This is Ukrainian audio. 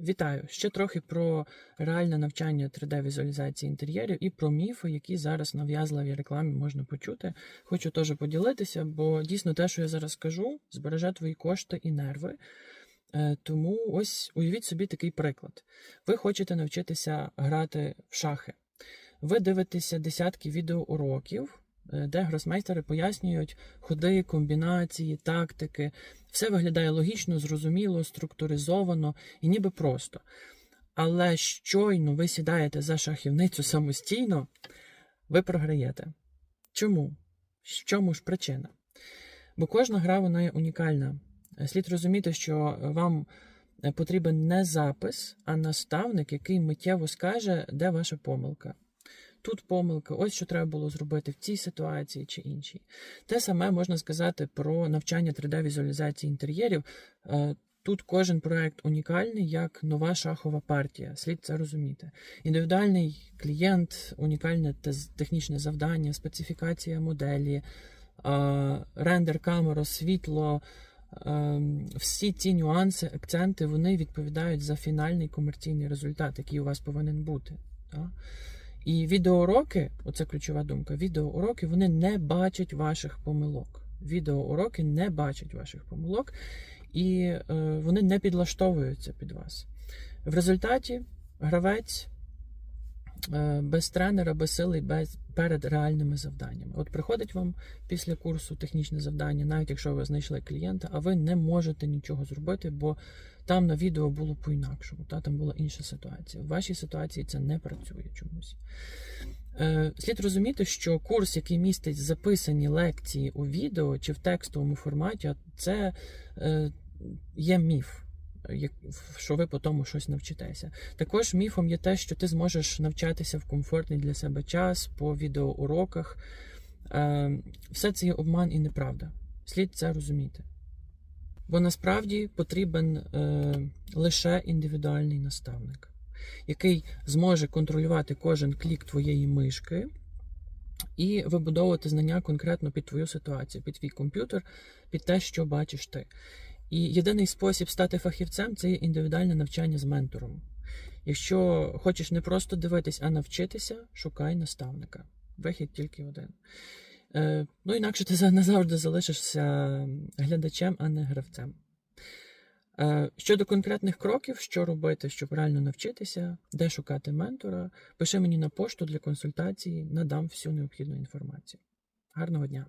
Вітаю! Ще трохи про реальне навчання 3D-візуалізації інтер'єрів і про міфи, які зараз в нав'язливій рекламі можна почути. Хочу теж поділитися, бо дійсно те, що я зараз скажу, збереже твої кошти і нерви. Е, Тому ось уявіть собі такий приклад. Ви хочете навчитися грати в шахи. Ви дивитеся десятки відеоуроків, де гросмейстери пояснюють ходи, комбінації, тактики. Все виглядає логічно, зрозуміло, структуризовано і ніби просто. Але щойно ви сідаєте за шахівницю самостійно, ви програєте. Чому? В чому ж причина? Бо кожна гра вона є унікальна. Слід розуміти, що вам потрібен не запис, а наставник, який миттєво скаже, де ваша помилка. Тут помилка, ось що треба було зробити в цій ситуації чи іншій. Те саме можна сказати про навчання 3D-візуалізації інтер'єрів. Е, Тут кожен проект унікальний як нова шахова партія. Слід це розуміти. Індивідуальний клієнт, унікальне технічне завдання, специфікація моделі, е, рендер камера, світло. е, Всі ці нюанси, акценти, вони відповідають за фінальний комерційний результат, який у вас повинен бути. І відеоуроки, оце ключова думка, відеоуроки вони не бачать ваших помилок. Відеоуроки не бачать ваших помилок, і е, вони не підлаштовуються під вас. В результаті гравець без тренера, безсилий, без, перед реальними завданнями. От приходить вам після курсу технічне завдання, навіть якщо ви знайшли клієнта, а ви не можете нічого зробити, бо там на відео було по-інакшому, та там була інша ситуація. В вашій ситуації це не працює чомусь. Е, слід розуміти, що курс, який містить записані лекції у відео чи в текстовому форматі, це е, є міф. Що ви по тому щось навчитеся. Також міфом є те, що ти зможеш навчатися в комфортний для себе час по відеоуроках. Е, Все це є обман і неправда. Слід це розуміти. Бо насправді потрібен е, лише індивідуальний наставник, який зможе контролювати кожен клік твоєї мишки і вибудовувати знання конкретно під твою ситуацію, під твій комп'ютер, під те, що бачиш ти. І єдиний спосіб стати фахівцем це є індивідуальне навчання з ментором. Якщо хочеш не просто дивитись, а навчитися, шукай наставника. Вихід тільки один. Е, ну, інакше ти назавжди залишишся глядачем, а не гравцем. Е, Щодо конкретних кроків, що робити, щоб реально навчитися, де шукати ментора, пиши мені на пошту для консультації, надам всю необхідну інформацію. Гарного дня!